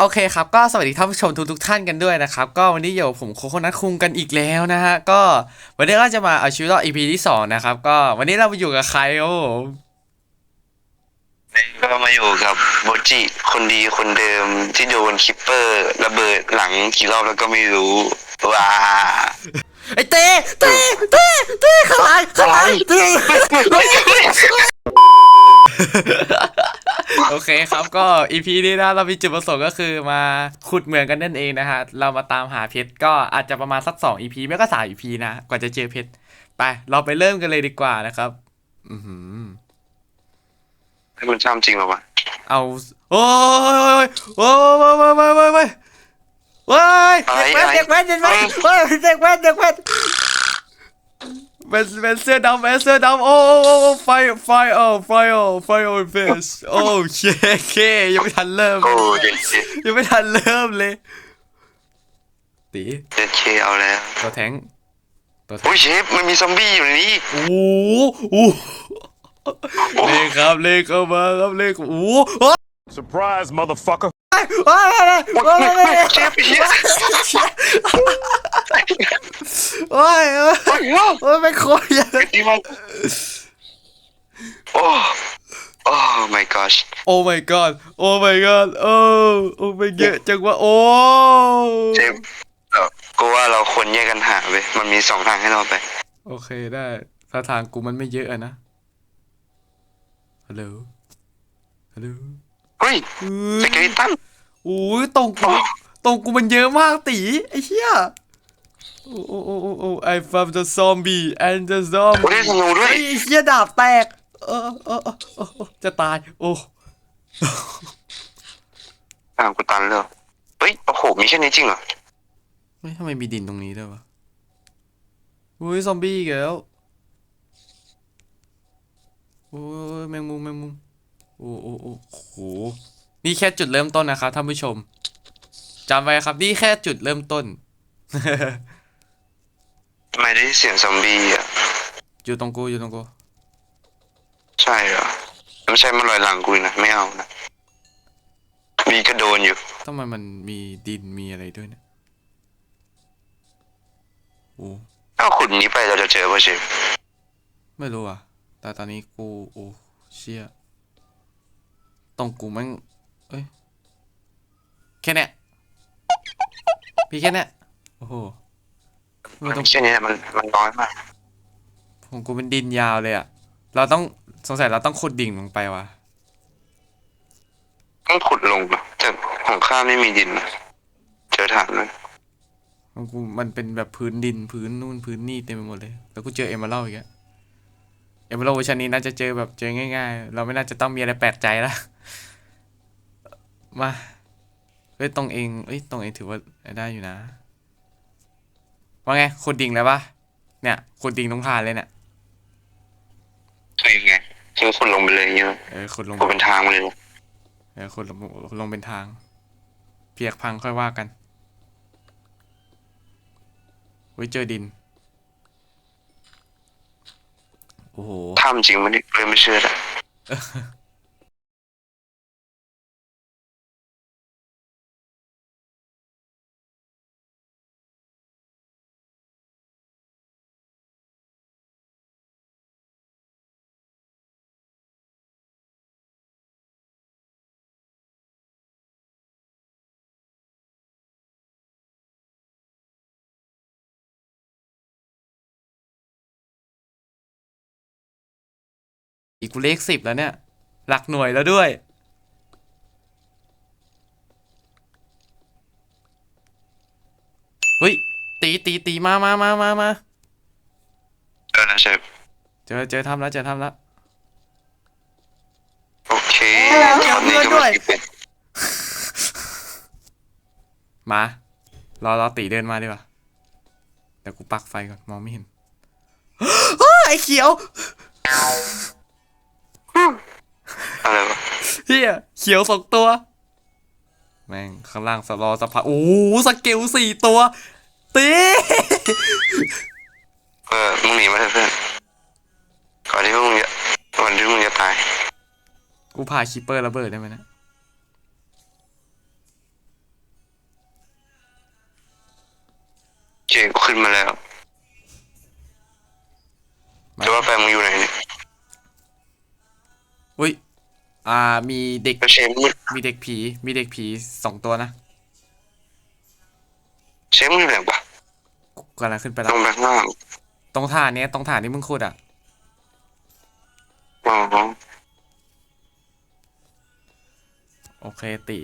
โอเคครับก็สวัสดีท่านผู้ชมทุกทุกๆท่านกันด้วยนะครับ ก็วันนี้อยู่กับผมโคโคนัทคุงกันอีกแล้วนะฮะ ก็วันนี้ก็จะมาเอาชีวิตรอด EP ที่สองนะครับ ก็วันนี้เรามาอยู่กับใครครับผมก็มาอยู่กับโบจิคนดีคนเดิมที่โดนคิปเปอร์ระเบิดหลังกี่รอบแล้วก็ไม่รู้ว้าไอเต้เต้เต้เต้ขลายขลายเต้ โอเคครับก็อีพีนี้นะเรามีจุดประสงค์ก็คือมาขุดเหมืองกันนั่นเองนะฮะเรามาตามหาเพชรก็อาจจะประมาณสักสองอีพีไม่ก็สามอีพีนะกว่าจะเจอเพชรไป เราไปเริ่มกันเลยดีกว่านะครับ อือหือให้มันช้ำจริงหรอวะเอาโอ้ยโอ้ยโอ้ยโอ้ยโอ้ยโอ้ยโอ้ยเด็กแว้นเด็กแว้นเด็กแว้นเด็กแว้นเด็กแว้น เป็นเป็นเสื้อดำเป็นเสื้อดำโอ้โอ้โอ้ไฟไฟโอ้ไฟโอ้ไฟโอ้เฟสโอ้เคเคยังไม่ทันเริ่ม โอ้เด็ดเคยังไม่ทันเริ่มเลย ตีเด็ดเคเอาแล้วตัวแทงตัวแทโอ้งยเชฟมันมีซอมบี้อยู่ในนี้โอ้โหโอ้โหเลขครับเลขเข้ามาครับเลขโอ้โห Surprise, motherfucker. โอ้ยโอ้ยโอ้ยโอ้ยเชฟเฮียโอ้ยโอ้ยโอ้ยโอ้ยไม่โคตรใหญ่ดีมากโอ้โอ้ my gosh โอ้ my god โอ้ my god โอ้โอ้ไม่เยอะจังวะโอ้เชฟเออกูว่าเราควรแยกกันหาเว้ยมันมีสองทางให้เราไป โอเคได้ถ้าทางกูมันไม่เยอะอะนะฮัลโหลฮัลโหล เฮ้ยเฮ้สยเกลิตันโอ้ยตรงกูตรงกูมันเยอะมากตีไอ้เหี้ยโอ้โอ้โอ้โอ้โอ้ I found the zombie and the โอ้ zombie ได้ธนูด้วยไอ้เหี้ยดาบแตกเออเออเออเออเออจะตายโอ้ทางกูตันเลยเฮ้ยโอ้โหมีแค่นี้จริงเหรอเฮ้ยทำไมมีดินตรงนี้ด้วยวะอุ้ยซอมบี้อีกแล้วโอ้ยแมงมุมแมงมุม โอ้โอ้โอ้โหนี่แค่จุดเริ่มต้นนะครับท่านผู้ชมจำไว้ครับ นี่แค่จุดเริ่มต้น ทำไมได้เสียงซอมบี้อะ อยู่ตรงกูอยู่ตรงกูใช่เหรอไม่ใช่มาลอยหลังกูนะ ไม่เอานะ มีกระโดนอยู่ ทำไมมันมีดินมีอะไรด้วยเนี่ยโอ้ถ้าขุดนี้ไปเราจะเจอป่ะเชฟไม่รู้อะ แต่ตอนนี้กูโอ้เชี่ย ตรงกูแม่งเอ้ย แค่เนี้ย พี่แค่เนี้ย โอ้โหไม่ต้องแค่นี้มันมันน้อยมากของกูเป็นดินยาวเลยอะเราต้องสงสัยเราต้องขุดดิ่งลงไปว่ะต้องขุดลงปะแต่ของข้าไม่มีดินนะเจอฐานเลยของกูมันเป็นแบบพื้นดินพื้นนู่นพื้นนี่เต็มไปหมดเลย แล้วกูเจอเอมเมอรัลอีกอะเอมเมอรัลเวอร์ชันนี้น่าจะเจอแบบเจอง่าย ๆ เราไม่น่าจะต้องมีอะไรแปลกใจละ มาเฮ้ยตรงเองเอ้ยตรงเองถือว่าได้อยู่นะ ว่าไงขุดดิ่งแล้วปะเนี่ยขุดดิ่งตรงฐานเลยเนี่ยคือยังไงคือขุดลงไปเลยอย่างเงี้ยเออขุดลงขุดเป็นทางมาเลยเออขุดลงลงเป็นทางเปียกพังค่อยว่ากันเฮ้ยเจอดิน โอ้โหถ้ำจริงมันเลยไม่เชื่อละ อีกกูเลขสิบแล้วเนี่ย หลักหน่วยแล้วด้วย เฮ้ย ตีตีตีมามามามามาเออนะเชฟเจอเจอทำแล้วเจอทำแล้ว โอเคเออเดี๋ยวตอนนี้เพื่อนด้วยก็มาสิบเอ็ดมา รอรอตีเดินมาดีกว่าเดี๋ยวกูปักไฟก่อน มองไม่เห็นอ้าไอ้เขียว อะไรวะเฮียเขียวสองตัว แม่งข้างล่างสลอสะพานโอ้สเกลสี่ตัวตีเออมึงหนีมาเพื่อนก่อนที่พวกมึงจะก่อนที่มึงจะตายกูพาคิปเปอร์ระเบิดได้ไหมนะเจก็ขึ้นมาแล้วจะว่าแฟนมึงอยู่ไหนเนี่ยอุ้ย อ่ามีเด็กก็เชฟมึงมีเด็กผี มีเด็กผีสองตัวนะเชฟมึงอยู่ไหนวะกูกำลังขึ้นไปแล้ต้วองไปข้างล่างตรงฐานเนี้ยตรงฐานที่มึงขุดอะ อ๋อโอเคตี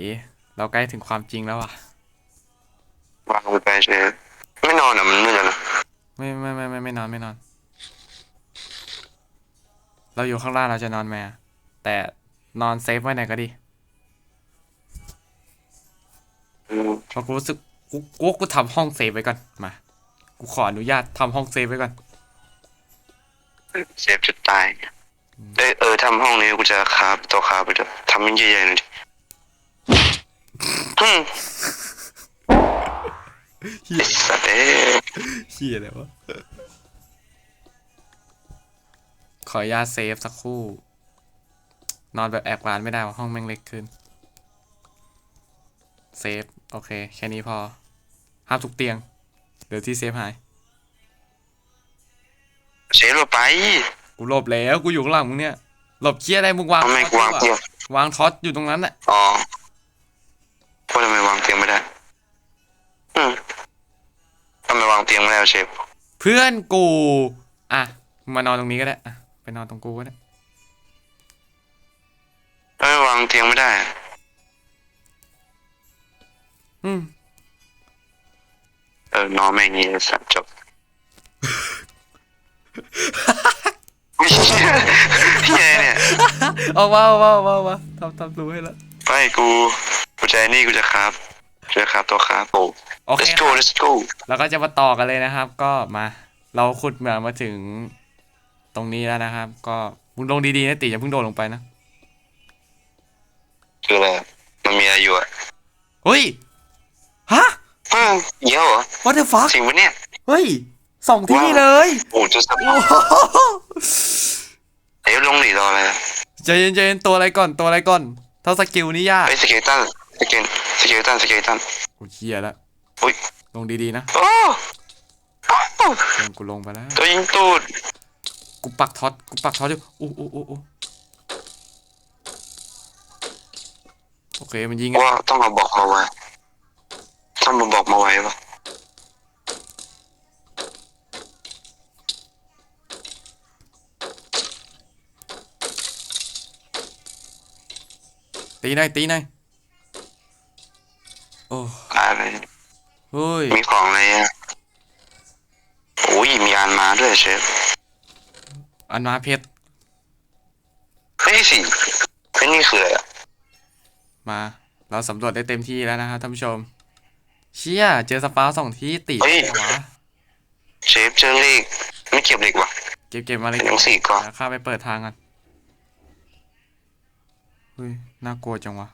เราใกล้ถึงความจริงแล้วว่ะ วางไปเชฟไม่นอนอะมันมืดแล้วนะไม่ไม่ไม่ไม่ไม่นอนไม่นอน เราอยู่ข้างล่างเราจะนอนไหมอะแต่ นอนเซฟไว้ไหนก็ดีอืมเพราะกูรู้สึกกูกูกูทำห้องเซฟไว้ก่อน มา กูขออนุญาตทำห้องเซฟไว้ก่อนเชฟจะตายเอยเออทำห้องนี้กูจะคาบตัวคาบไปด้วยทำมันใหญ่ๆหน่อยดิอืมเฮียไอ้สัตว์เอ้ยเฮียอะไรวะขออนุญาตเซฟสักครู่ นอนแบบแอบร้านไม่ได้ว่าห้องแม่งเล็กขึ้น เซฟ โอเค แค่นี้พอ ห้ามทุกเตียง เดี๋ยวที่เซฟหายเชฟเราไป กูหลบแล้ว กูอยู่ข้างหลังมึงเนี่ย หลบเคี้ยอะไรมึงวางทำไมท็อตวางอเตียยู่งอะวางท็อตอยู่ตรงนั้นแหละอ๋อว่าทำไมวางเตียงไม่ได้ อืมทำไมวางเตียงไม่ได้วะเชฟ เพื่อนกู อะมึงมานอนตรงนี้ก็ได้อะไปนอนตรงกูก็ได้ เตียงไม่ได้อะอืม เออนอนแม่งงี้ไอ้สัตว์จบเฮียเนี่ย เอาว้าวว้าวว้าวว้าวทำทำรู้ให้แล้วไปกูกูใจนี่กูจะครับกูจะครับตัวครับโอ้ โอเค let's go let's go แล้วก็จะมาต่อกันเลยนะครับ ก็มา เราขุดเหมืองมาถึง ตรงนี้แล้วนะครับ ก็มึงลงดีๆนะติอย่าเพิ่งโดดลงไปนะ คืออะไรอะมันมีอะไรอยู่อะเฮ้ย ฮะอ้าวเหี้ยอะเหรอ what the fuck จริงปะเนี่ย เฮ้ยสองที่เลยโอ้จะสับโอ้โหเดี๋ยวลงหนีรออะไรอะใจเย็นใจเย็นตัวอะไรก่อนตัวอะไรก่อน ถ้าสกิลนี่ยากไปสเกลตันสเกลสเกลตันสเกลตันกูเชียแล้วอุ้ยลงดีๆนะโอ้โอ้เพื่อนกูลงไปแล้วตัวยิงตูดกูปักท็อตกูปักท็อตอยู่อู้อู้อู้ โอเคมันยิงอะว่าต้องมาบอกมาไว้ต้องมาบอกมาไว้ปะตีหน่อยตีหน่อยโอ้อะไรเฮ้ยมีของอะไรอะโอ้ยมีอันมาด้วยเชฟอันมาเพชร เราสำรวจได้เต็มที่แล้วนะครับท่านผู้ชม เชี่ยเจอสปาร์สองที่ติดเลยวะเชฟเจอเลขไม่เก็บเหล็กว่ะ เก็บเก็บมาเลยเป็นหนังสือก่อนเดี๋ยวข้าไปเปิดทางกันเฮ้ยน่ากลัวจังวะ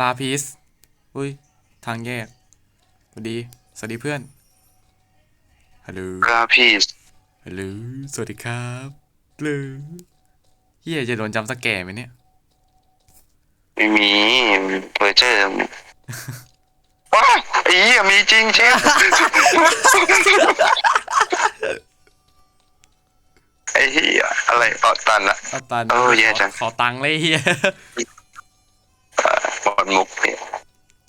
ลาพีสอุ้ยทางแยกสวัสดีสวัสดีเพื่อนฮัลโหลกราพีสฮัลโหลสวัสดีครับเลยเฮียจะโดนจำสแกร์ไหมเนี่ย ไม่มีเพอร์เจอร์เนี่ยว้าวไอ้เหี้ยมีจริงเชฟไอ้เหี้ยอะไรต่อตันอะเอาตันเออแย่จัง ขอตังค์เลยเฮียอ่าหมดมุกเนี่ย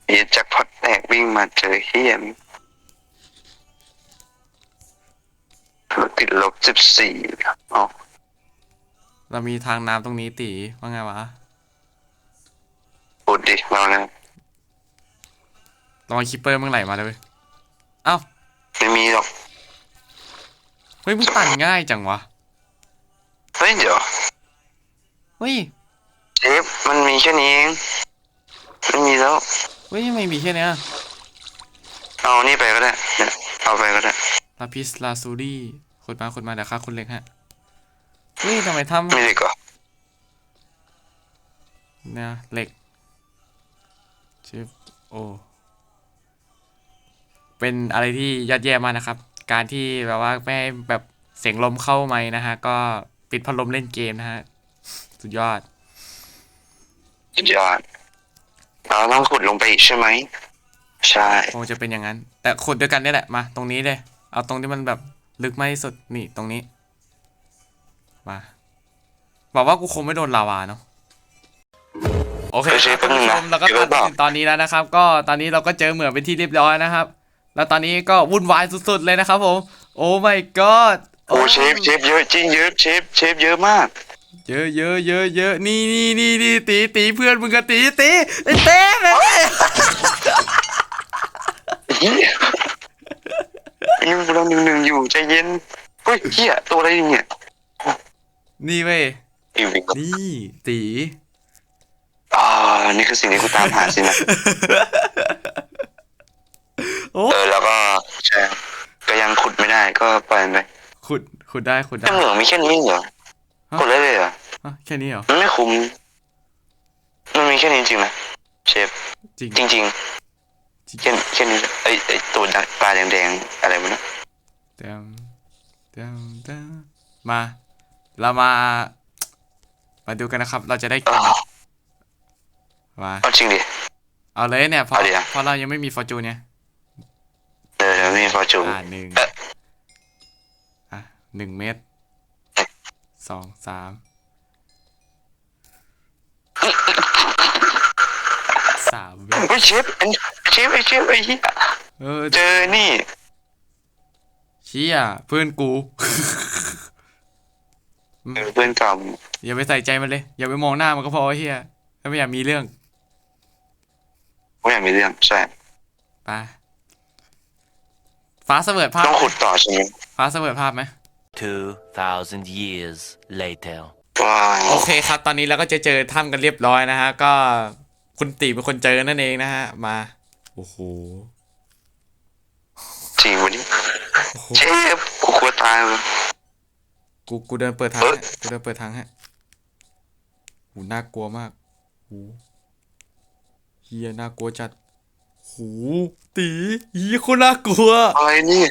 เหี้ยแจ็คพอตแตกวิ่งมาเจอเฮียมติดลบสิบสี่อ๋อเรามีทางน้ำตรงนี้ตีว่าไงวะ พูดดิเราแล้วรอยคิปเปอร์มึงไหลมาเลยเว้ยเอ้าไม่มีหรอกเฮ้ยมึงตันง่ายจังวะเฮ้ยเดี๋ยวเฮ้ยเชฟมันมีแค่นี้เองไม่มีแล้วเฮ้ยไม่มีแค่เนี้ยเอานี่ไปก็ได้เนี่ยเอาไปก็ได้ลาพิสลาซูดี้ขุดมาขุดมาเดี๋ยวค่าคุณเล็กฮะเฮ้ยทำไมทไม่ดีกว่าำเนี่ยเหล็ก ชิปโอเป็นอะไรที่ยอดเยี่ยมมากนะครับ การที่แบบว่าไม่ให้แบบเสียงลมเข้าไมค์นะฮะ ก็ปิดพัดลมเล่นเกมนะฮะ สุดยอด สุดยอดเราต้องขุดลงไปอีกใช่ไหม ใช่ คงจะเป็นอย่างนั้น แต่ขุดด้วยกันนี่แหละ มา ตรงนี้เลย เอาตรงที่มันแบบลึกมากที่สุด นี่ตรงนี้ มา บอกว่ากูคงไม่โดนลาวาเนาะ โอเคเออเชคฟรับแป๊บนึงท่านะนผู้ชมเราก็เดี๋ยวตัดบอกถึงตอนนี้แล้วนะครับ ก็ตอนนี้เราก็เจอเหมืองเป็นที่เรียบร้อยนะครับ แล้วตอนนี้ก็วุ่นวายสุดๆเลยนะครับผม โอ้ my god โอ้เชฟเชฟเยอะจริงเยอะเชฟเชฟเยอะมาก เยอะเยอะเยอะเยอะนี่นี่นี่นี่ตีตีเพื่อนมึงก็ตีตีไอ้เต้แม่งเฮียยังเราหนึ่งหนึ่งอยู่ใจเย็นเฮ้ยเฮียตัวอะไรเนี่ยนี่เว้ยอีวิงนี่ตี อ่านี่คือสิ่งที่กูตามหาสินะโอ้เออแล้วก็ใช่ก็ยังขุดไม่ได้ก็ปล่อยมันไปขุดขุดได้ขุดได้แต่เหมืองมีแค่นี้เหรอฮะขุดได้เลยเหรออะแค่นี้เหรอมันไม่คุ้มมันมีแค่นี้จริงๆนะเชฟจริงจริงๆแค่แค่นี้ไอไอตัวดักปลาแดงๆอะไรมันนะเต็มเต็มเต็มมา เรามา มาดูกันนะครับ เราจะได้กิน ไหมมาเอาจริงดิ เอาเลยเนี่ยเพราะเอาดิอะ เพราะเรายังไม่มีฟอร์จูนเนี่ยเออไม่มีฟอร์จูน อ่าหนึ่งเอ๊ะ อะหนึ่งเมตรสองสามสามเมตรเฮ้ยเชฟอันเชฟไอเชฟไอเหี้ยเออเจอนี่เชี่ยเพื่อนกู เออเพื่อนเก่าอย่าไปใส่ใจมันเลย อย่าไปมองหน้ามันก็พอไอ้เฮียถ้าไม่อยากมีเรื่องไม่อยากมีเรื่องใช่ไปฟ้าเสวยภาพต้องขุดต่อใช่ไหมฟ้าเสวยภาพไหม 2,000 years later. ว้าวโอเคครับ ตอนนี้เราก็จะเจอถ้ำกันเรียบร้อยนะฮะ ก็คุณตีเป็นคนเจอนั่นเองนะฮะ มา โอ้โหจริงวันนี้โอ้โหเชฟกูกลัวตายเลยกูกูเดินเปิดทางเอ้ยให้กูเดินเปิดทางให้โหน่ากลัวมากโหเฮียน่ากลัวจัดโหตีเฮียโคนน่ากลัวอะไรนี่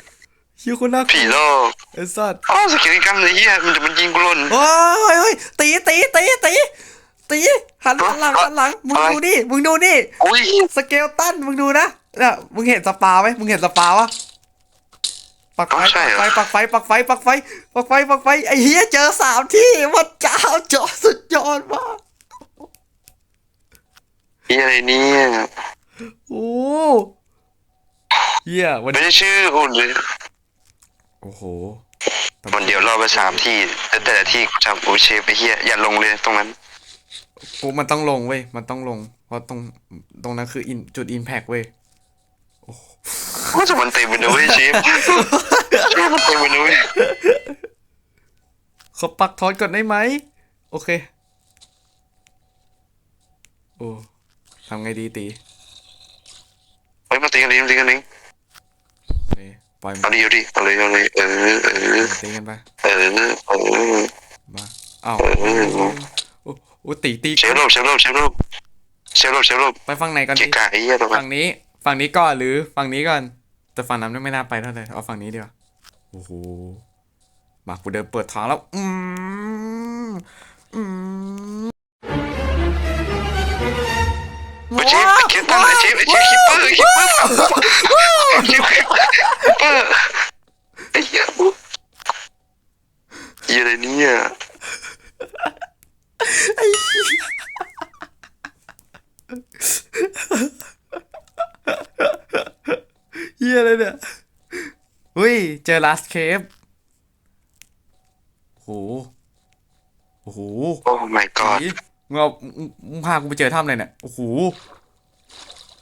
เฮียโคนน่ากลัผีวหลอกไอ้สัตว์อ้าวสกิลกันเลยเหี้ยมันจะมันยิงกูหล่นโอ้ยเฮ้ยตีตีตีตีตีหันหันหลังหันหลังมึงอะไรดูดิมึงดูดิอุ้ยสเกลตันมึงดูนะน่ะมึงเห็นสปาไหมมึงเห็นสปาวะปักไฟอ๋อใช่เหรอปักไฟปักไฟปักไฟปักไฟปักไฟปักไฟไอ้เฮียเจอสามที่วัดเจ้าจอสุดยอดมาก เหี้ยอะไรเนี่ยโอ้เฮียวันไม่ได้ชื่ออุ่นเลยโอ้โหวันเดียวรอบไปสามที่แต่แต่ละที่กูจำโอเชฟไปเฮียอย่าลงเลยตรงนั้น กูมันต้องลงเว้ยมันต้องลง เพราะตรงตรงนั้นคืออินจุดอินแพกเว้ยก็จะมันเต็มไปนะเว้ยเชฟเชฟมันเต็มไปนะเว้ยขอปักทอนก่อนได้ไหมโอเคโอ้ ทำไงดีตีเฮ้ยมาตีกันดิมาตีกันดินี่ปล่อยมัเอานดิเอาดิเอาเลยเอาเลยเออเออตีกันไปเออเออ มาอ้าวเออโอ้โอ้ตีตีเชฟโลบเชฟโลบเชฟโลบเชฟโลบเชฟโลบไปฝั่งไหนก่อนเกีดียกาไอ้เหี้ยตรงนั้ฝั่นงนี้ฝั่งนี้ก่อนหรือฝั่งนี้ก่อน แต่ฝั่งนั้นไม่น่าไปเท่าไหร่เอาฝั่งนี้ดีกว่าโอ้โหมากูเดินเปิดทางแล้วอืมอืม เฮ้ยเชฟเชฟตั้งเลยเชฟเชฟคิปเปอร์คิปเปอร์เชฟคิปเปอร์คิปเปอร์ไอ้เหี้ยเหี้ยอะไรเนี่ยเฮียอะไรเนี่ยเฮ้ยเจอ last cave โอ้โหโอ้โห โอ้ my god ผี มึงเอามึงมึงพากูไปเจอถ้ำเลยเนี่ยโอ้โห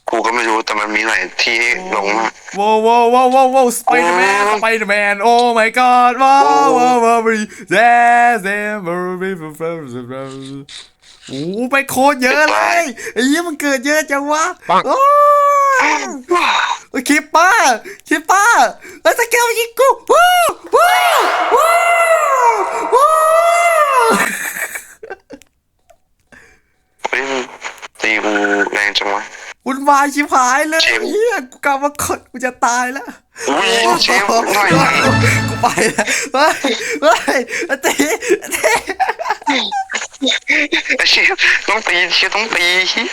กูก็ไม่รู้แต่มันมีหลายที่ให้ลงมากว้าวว้าวว้าวว้าวว้าวสไปเดอร์แมนโอ้สไปเดอร์แมนโอ้ my god ว้าวโอ้ว้าวว้าวแซ่แซ่บริบโอ้ไปโคตรเยอะเลยไอ้ยี่มันเกิดเยอะจังวะโอ้ยคิปเปอร์คิปเปอร์ไอ้สเกลยิงกูว้าวว้าวว้าวว้าว เฮ้ยมึงตีกูแรงจังวะ วุ่นวายชิบหายเลยเชฟ เฮียกูกลับมากดกูจะตายแล้วอุ้ยเชฟหน่อยนะกูไปแล้วเฮ้ยเฮ้ยอาตีอาตีไอ้เชฟต้องตีเชฟต้องตีเฮีย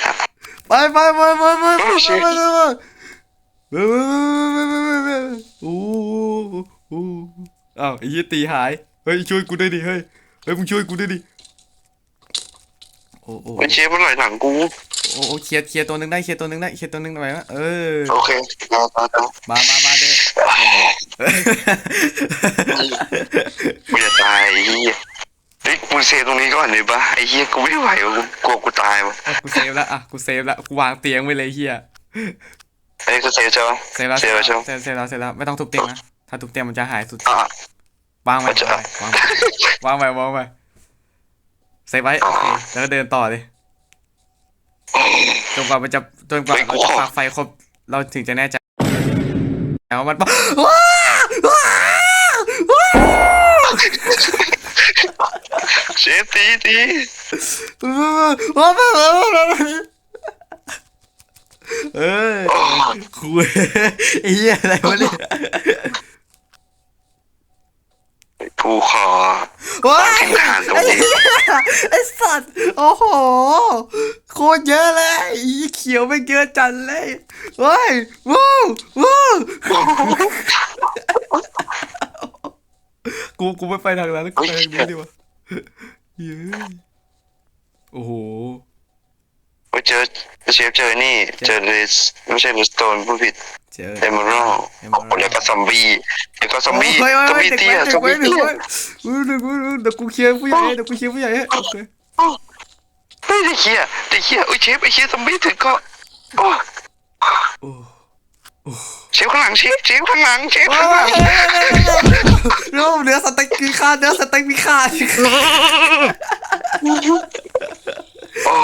ไปไปไปไปไปไปโอ้ไปเชฟไปไปเว้ยเว้ยเว้ยเว้ยเว้ยเว้ยโอ้โอ้อ้าวไอ้เหี้ยตีหายเฮ้ยช่วยกูด้วยดิเฮ้ยเฮ้ยมึงช่วยกูด้วยดิโอ้โอ้ไอ้เชฟมันไหลหลังกู โอ้โอ้เคลียร์เคลียร์ตัวหนึงได้เคลียร์ตัวหนึงได้เคลียร์ตัวหนึงไปวะเออโอเคมามามามามามาเด้อกูจะตายไอ้เหี้ยเฮ้ยกูเซฟตรงนี้ก่อนเลยปะไอ้เหี้ยกูไม่ไหววะกูกลัวกูตายวะอะกูเซฟแล้วอะกูเซฟแล้วกูวางเตียงไว้เลยเฮียไอ้ยกูเซฟใช่ปะเซฟแล้วเซฟแล้วใช่ปะเซฟเซฟแล้วเซฟแล้วไม่ต้องทุบเตียงนะถ้าทุบเตียงมันจะหายสุดอะวางไว้มันจะวางไว้วางไว้วางไว้ เซฟไว้โอเคแล้วก็เดินต่อเลยจนกว่ามันจะจนกว่าเราจะปาไฟครบ เราถึงจะแน่ใจแล้วามันปะว้าวว้าวว้าวเชฟตีตีว้าวว้าวว้าวว้าวเอ้ยโอ้คุยไอ้เหี้ยอะไรวะเนี่ย กูขอว้ายทิ้งทานตรงนี้ไอ้สัตว์โอ้โหโคตรเยอะเลยไอ้เขียวไม่เยอะจันเลยเฮ้ยวู้วู้กูกูไม่ไปทางนั้นกูไปทางนี้ดีกว่าเย้ยโอ้โหกูเจอเชฟเจอนี่ เจอเลสไม่ใช่เลสโตนผู้ผิด เจอเอมเมอรัล Emerald แล้วก็ซอมบี้แล้วก็ซอมบี้โอ้ยซอมโอ้ยบี้เด็กเตี้ยไว้ซเด็อกมไว้บี้เด็กเตี้ยไว้เดี๋ยวกูเดี๋ยวกูเคลียร์ผู้ใหญ่ให้เดี๋ยวกูเคลียร์ผู้ใหญ่ให้โอเคเฮ้ยไอ้เหี้ยไอ้เหี้ยไอ้ยเชฟไอ้เชฟซอมบี้ถึงก็โอ้โอ้เชฟข้างหลังเชฟเชฟข้างหลังเชฟโอ้ข้างหลังยรูปเนื้อสเต็กมีค่าเนื้อสเต็กมีค่าโอ้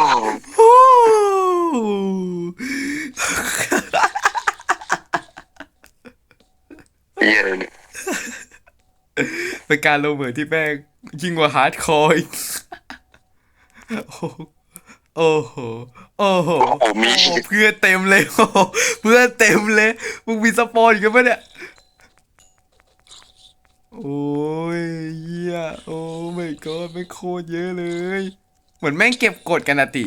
โอ้เหี้ยเลยเป็นการลงเหมือนที่แม่งยิ่งกว่าฮาร์ดคอร์อีกโอ้โห โอ้โห โอ้โหมีโอ้โหเพื่อนเต็มเลยโอ้โหเพื่อนเต็มเลย มึงมีสปอนอีกไหมเนี่ย โอ้ยเหี้ยโอ้ไม่ก็ไม่งโคตรเยอะเลย เหมือนแม่งเก็บกดกันอะตี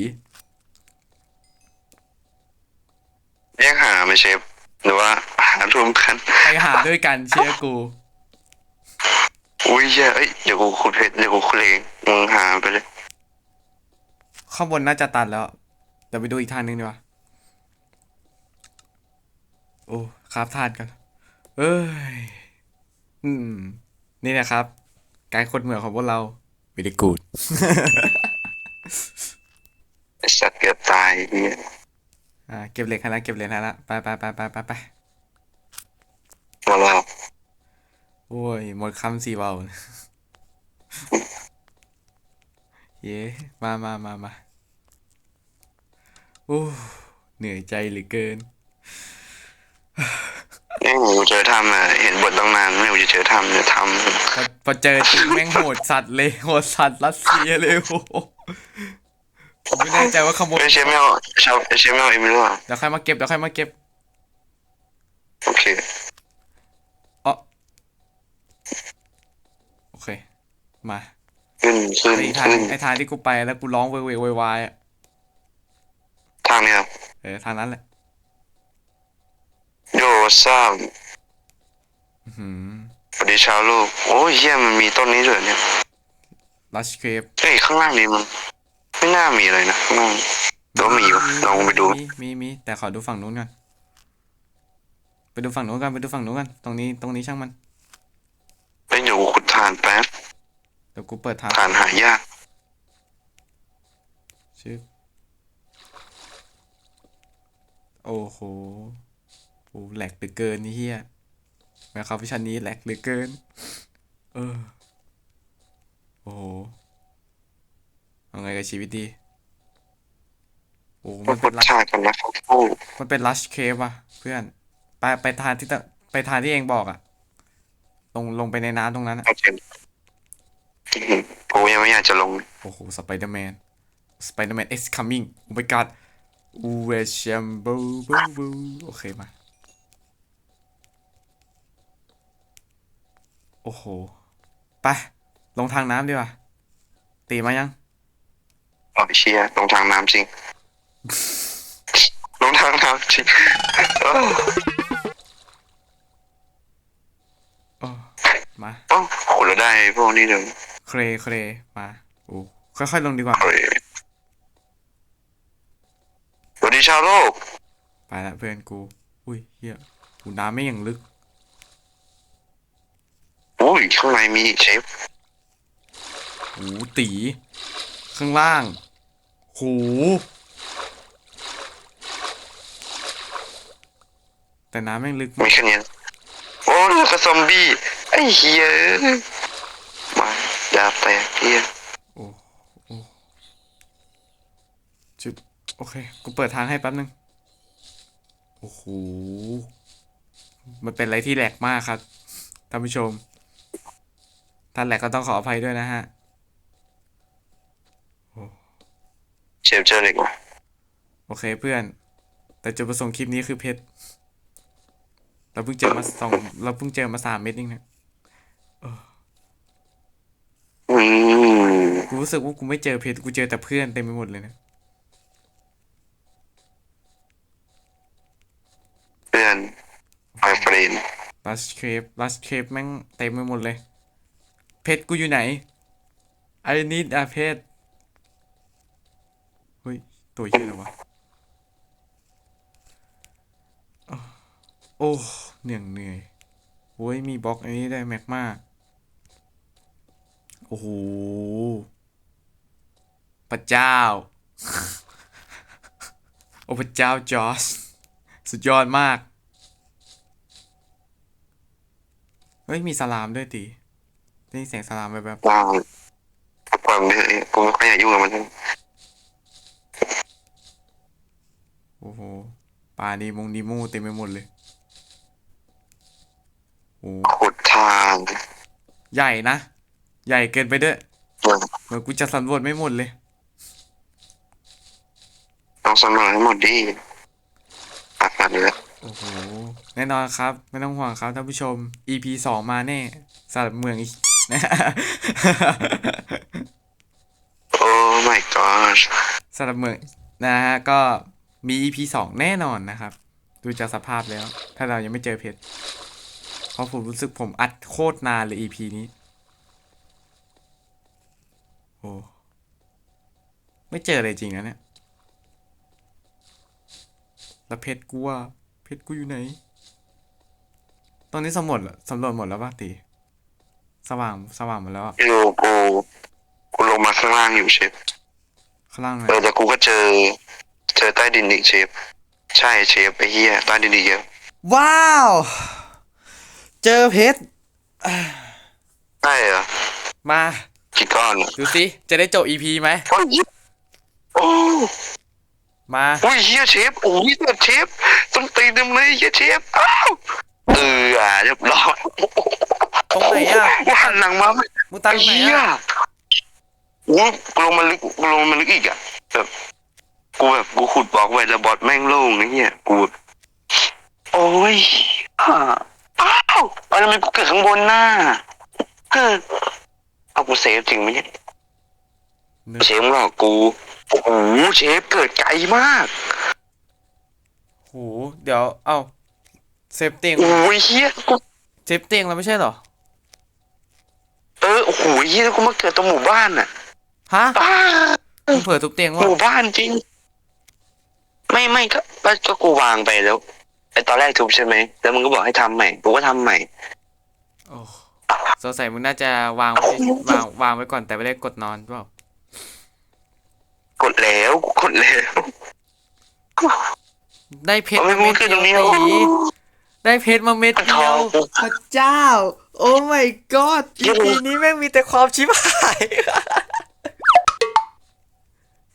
แยกหาไหมเชฟ หรือว่าหารวมกัน ไปหาด้วยกันเชื่อกู อุ้ยเหี้ยเอ้ยเดี๋ยวกูขุดเพชรเดี๋ยวกูขุดเองมึงหาไปเลยข้างบนน่าจะตัดแล้ว เดี๋ยวไปดูอีกทางหนึงดีกว่า โอ้คราบทานกัน เอ้ย อืม นี่นะครับ การคดเหมือนของพวกเรา very good ไอ้สัตว์เกือบตายเหี้ย อ่าเก็บเหล็กให้แล้วเก็บเหล็กให้แล้วไปไปไปไปไปไปหมดแล้วโอ้ยหมดคำสี่เบาเย้มามามามาโอ้เหนื่อยใจเหลือเกินนี่กูเจอทำอะเห็นบทตั้งนานไม่รู้จะเจอทำจะทพอพอเจอจริงแม่งโหดสัตว์เลยโหดสัตว์รัสเซียเลยโอ้โห ผมไม่แน่ใจว่าขโมำยไอ้เชฟไม่เอาชาวไอ้เชฟไม่เอาเอมิลอะเดี๋ยวใครมาเก็บเดี๋ยวใครมาเก็บโอเคอ๋อโอเค มาขึ้นขึ้นไอ้ทางขึ้นไอ้ทางที่กูไปแล้วกูร้องเวกเวกวายๆอะทางเนี้ยครับเออทางนั้นแหละโยซ่าอื้อหือสวัสดีชาวโลกโอ้ยเฮียมันมีต้นนี้ด้วยเนี่ยลัชเคปเฮ้ยข้างล่างนี้มัน ไม่น่ามีอะไรนะข้างล่างหรือว่ามีวะลองไปดู มีมีมีแต่ขอดูฝั่งนู้นก่อนไปดูฝั่งนู้นกันไปดูฝั่งนู้นกันตรงนี้ตรงนี้ช่างมันเฮ้ยเดี๋ยวกูขุดทานแป๊บเดี๋ยวกูเปิดทางทานหายากชื่อโอ้โหโอ้แหลกเหลือเกินนี่เฮียแม้ครับวิชานี้แหลกเหลือเกิน เออ โอ้โห เอาไงกับชีวิตดี โอ้ก็มันขุเป็นดลัชทานกันนะครับโอ้มันเป็นลัชเคฟว่ะ เพื่อน ไปไปทานที่ตะไปทานที่เองบอกอะลงลงไปในน้ำตรงนั้นอะโอเคอื้อหือผมยังไม่อยากจะลง โอ้โห สไปเดอร์แมน สไปเดอร์แมน is coming โอ้ my god อูเวชัมบูบูบูโอเคมา โอ้โห ไป ลงทางน้ำดีกว่า ตีมายัง อ๋อเชียรงทางน้ำจริง ลงทางน้ำจริงมาโอ้โหเราได้พวกนี้หนึ่งเครเครมาโอ้ค่อยๆลงดีกว่า สวัสดีชาวโลก ไปละเพื่อนกู อุ้ยเฮียหูน้ำไม่อย่างลึก อุ้ยข้างในมีเชฟ หูตี ข้างล่าง หูแต่น้ำแม่งลึกมีมากแค่นี้โอ้แล้วก็ซอมบี้ ไอ้เฮียมาดาบแตกเฮียโอ้โอ้จุด โอเค กูเปิดทางให้แป๊บนึง โอ้โห มันเป็นอะไรที่แหลกมากครับ ท่านผู้ชม ท่านแหลกก็ต้องขออภัยด้วยนะฮะ เชฟเจอเหล็กวะโอเคเพื่อน แต่จุดประสงค์คลิปนี้คือเพชร เราเพิ่งเจอมาสอง เราเพิ่งเจอมาสามเม็ดเองเนี่ยอืมกูรู้สึกว่ากูไม่เจอเพชร กูเจอแต่เพื่อนเต็มไปหมดเลยนะ เพื่อนไมเฟรนลัสเคปลัสเคปแม่งเต็มไปหมดเลย เพชรกูอยู่ไหน I need a เพชรเฮ้ย ตัวเหี้ยอะไรวะโอ้เหนื่อยเหนื่อยโอ้ยมีบล็อกอันนี้ได้แม็กมาโอ้โหพระเจ้า โอ้พระเจ้าจอสสุดยอดมาก เฮ้ย มีสลามด้วยตีได้ยินเสียงสลามแบบแบบว่างปล่อยมันเถอะกูไม่ค่อยอยากยุ่งกับมัน โอ้โหปลาดีมงดีมูเต็มไปหมดเลยโอ้ขุดทางใหญ่นะ ใหญ่เกินไปด้วยเหมือนกูจะสำรวจไม่หมดเลยต้องสำรวจให้หมดดิปักกันเลยโอ้โห แน่นอนครับ ไม่ต้องห่วงครับท่านผู้ชม EP สองมาแน่สำหรับเมืองอีกโอ้ my gosh สำหรับเมืองนะฮะก็ มี EP สองแน่นอนนะครับ ดูจากสภาพแล้ว ถ้าเรายังไม่เจอเพชรเพราะผมรู้สึกผมอัดโคตรนานเลย EP นี้ โอ้ไม่เจอเลยจริงนะเนี่ย แล้วเพชรกูว่าเพชรกูอยู่ไหน ตอนนี้สำรวจสำรวจหมดแล้วป่ะตี สว่างสว่างหมดแล้วอะอยู่กูกูลงมาข้างล่างอยู่เชฟข้างล่างไหนเออแต่กูก็เจอ เจอใต้ดินอีกเชฟ ใช่เชฟไอ้เหี้ยใต้ดินอีกเยอะ ว้าว เจอเพชรใช่เหรอมากี่ก้อนอะดูสิจะได้จบ EP ไหมโอ้ยโอ้มาโอ้ยเฮียเชฟโอ้ยแบบเชฟต้องตีนเต็มเลยเฮียเชฟอ้าวเอออะเรียบร้อยตรงไหนอะว่าหันหลังมาไม่มึงตั้งไหนเฮียอะโอ้ยกูลงมาลึกกูลงมาลึกอีกอะแบบ กูแบบกูขุดบล็อกไว้แล้วบอสแม่งโล่งไอ้เหี้ยกูแบบโอ้ยอ่าอ้าวเอาทำไมกูเกิดข้างบนหน้าเกิดเอากูเซฟจริงไหมเนี่ยนึกเชฟหลอกกูโอ้โหเชฟเกิดไกลมากโหเดี๋ยวเอ้าเซฟเตียงโอ้ยเฮียกูเซฟเตียงแล้วไม่ใช่เหรอเออโอ้โหเฮียกูมาเกิดตรงหมู่บ้านน่ะฮะอ้ามึงเผื่อทุบเตียงหวะมู่บ้านจริง ไม่ไม่ก็ก็ก็กูวางไปแล้วไอตอนแรกทุบใช่ไหมแล้วมึงก็บอกให้ทำใหม่กูก็ทำใหม่ โอ้สงสัยมึงน่าจะวางไว้วางวางไว้ก่อนแต่ไม่ได้กดนอนเปล่ากดแล้วกูกดแล้ว ได้เพชรเอาไม่มามึเม็งดขึ้นเดีตยรวงนี้ตีเอาได้เพชรมาเม็ดมันทเดีอยวงกูพระเจ้า โอ้ my god เหี้ย EP นี้แม่งมีแต่ความชิบหาย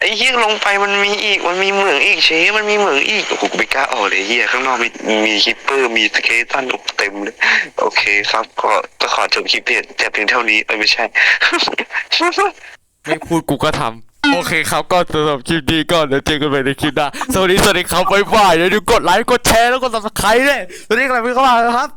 ไอ้เฮียลงไปมันมีอีก มันมีเหมืองอีกเชฟมันมีเหมืองอีกโอ้โหกูไม่กล้าออกเลยเฮียข้างนอกมีมีคิปเปอร์มีสเกเลตันอ้โหเต็มเลยโอเคครับก็ก็ขอจบคลิปเพียงแต่เพียงเท่านี้เออไม่ใช่ ไม่พูดกูก็ทำโอเคครับก็สำหรับคลิปนี้ก็เดี๋ยวเจอกันใหม่ในคลิปหน้าสวัสดีสวัสดีครับบ๊ายบายอย่าลืมกดไลค์กดแชร์แล้วกด subscribe ด้วยสวัสดีครับพี่เข้ามาครับ